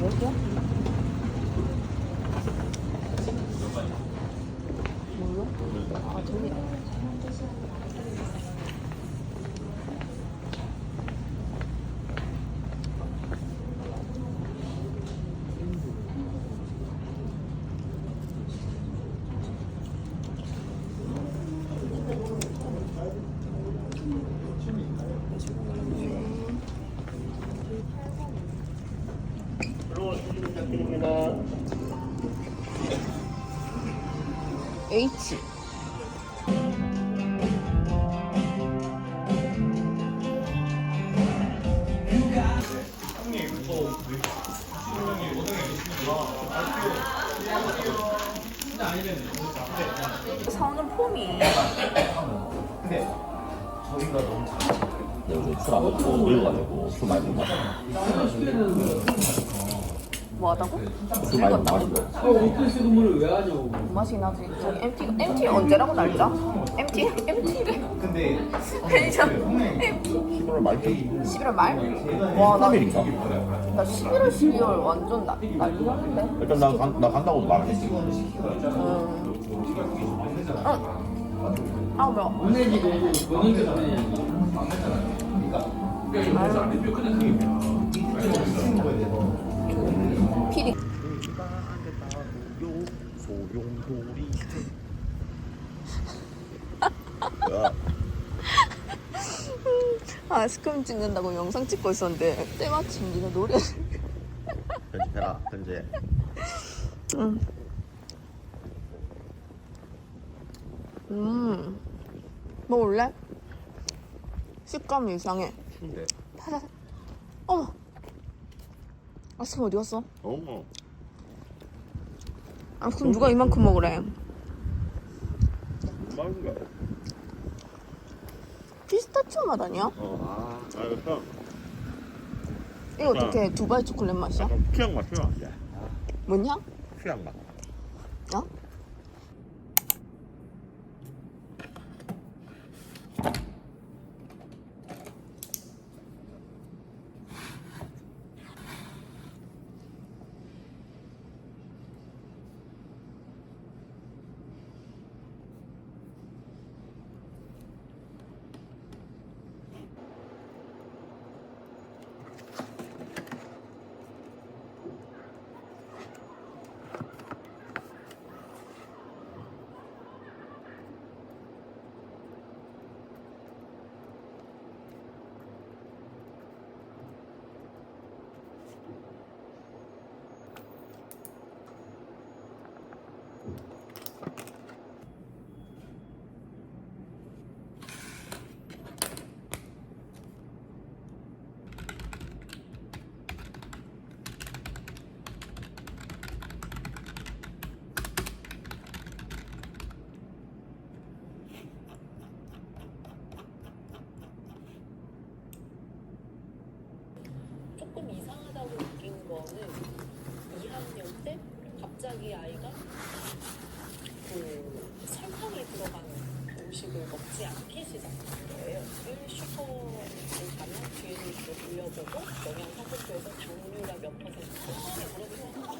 여기야? 몰라? 아 저기 들어오시면 부탁드립니다. H. 사오는 폼이. 근데 요즘 술안 먹고 늙어가지고 술 많이 먹어 뭐 하다고? 술 많이 늙었다고? 먹어 맛이 나지. 저기 MT MT 언제라고 날짜? MT MT래. 근데 편의점 MT 11월 말쯤 11월 말? 와, 나, 3일인가? 나 11월 12월 완전 나 날리가 한데. 일단 나, 간- 나 간다고도 말했지 음. 어. 아 뭐야? 피리. 소용돌이 아이스크림 찍는다고 영상 찍고 있었는데 때마침 네가 노래를. 편집해라 편집 응. 음. 먹을래? 식감이 이상해. 추운데 사사. 어머. 아스크 어디 갔어? 어머 아 그럼 누가 이만큼 먹으래? 맛있는 거야 피스타치오 맛 아니야? 어 아 알겠어 이거 어떻게 두바이 초콜릿 맛이야? 약간 피양 맛 피양 맛이야 뭐냐? 피양 맛 어? 조금 이상하다고 느낀 거는 2학년 때 갑자기 아이가 그 설탕이 들어간 음식을 먹지 않기 시작한 거예요. 늘 슈퍼를 가면 뒤에서 이렇게 돌려보고 영양사고표에서 당류가 몇 퍼센트 처음에 물어보면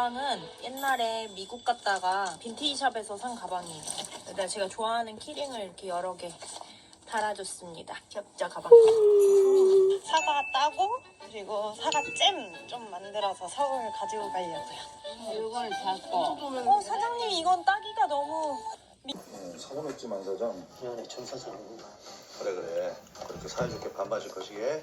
가방은 옛날에 미국 갔다가 빈티지샵에서 산 가방이에요. 여기다 제가 좋아하는 키링을 이렇게 여러 개 달아줬습니다. 귀엽죠 가방? 사과 따고 그리고 사과 잼 좀 만들어서 서울 가지고 가려고요. 이걸 잡고. 어 사장님 이건 따기가 너무 사과맥주 만사장 미안해 천사장 그래 그래. 그렇게 사이좋게 반반씩 거시게.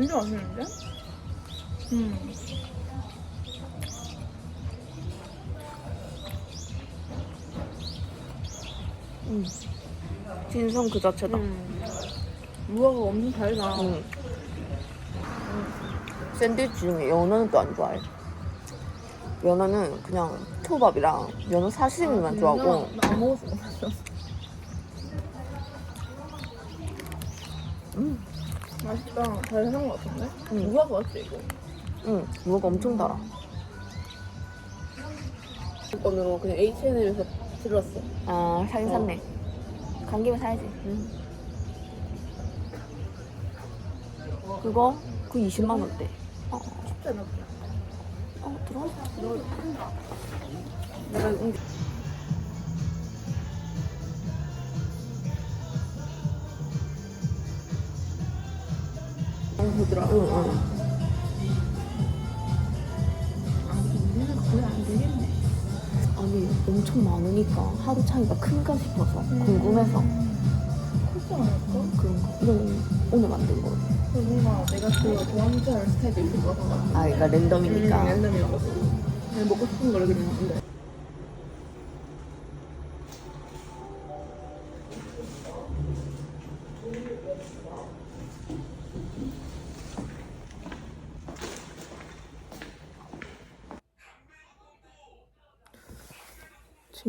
진짜 맛있는데? 음. 음. 진성 그 자체다. 무화가 엄청 달다. 음. 샌드위치 중에 연어는 또 안 좋아해. 연어는 그냥 초밥이랑 연어 사시미만 좋아하고. 안 먹을 수가 없어. 맛있다. 잘 해놓은 것 같은데? 응. 누가 좋았지 이거? 응. 무화과 엄청 달아. 건으로 그냥 H&M에서 질렀어. 아 사긴 샀네. 간 김에 사야지. 그거 그 20만 원대. 어, 쉽지 않아. 어 들어. 내가 응. 너 보더라. 응 응. 아니 엄청 많으니까 하루 차이가 큰가 싶어서 궁금해서 크지 않을까? 그런가. 이건 오늘 만든 거. 뭔가 내가 그 아는 스타일도 있을 것 같아. 아 그러니까 랜덤이니까. 음, 랜덤이어가지고. 그냥 먹고 싶은 거를 그냥 한대.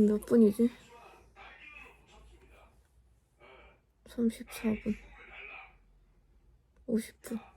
지금 몇 분이지? 34분. 50분.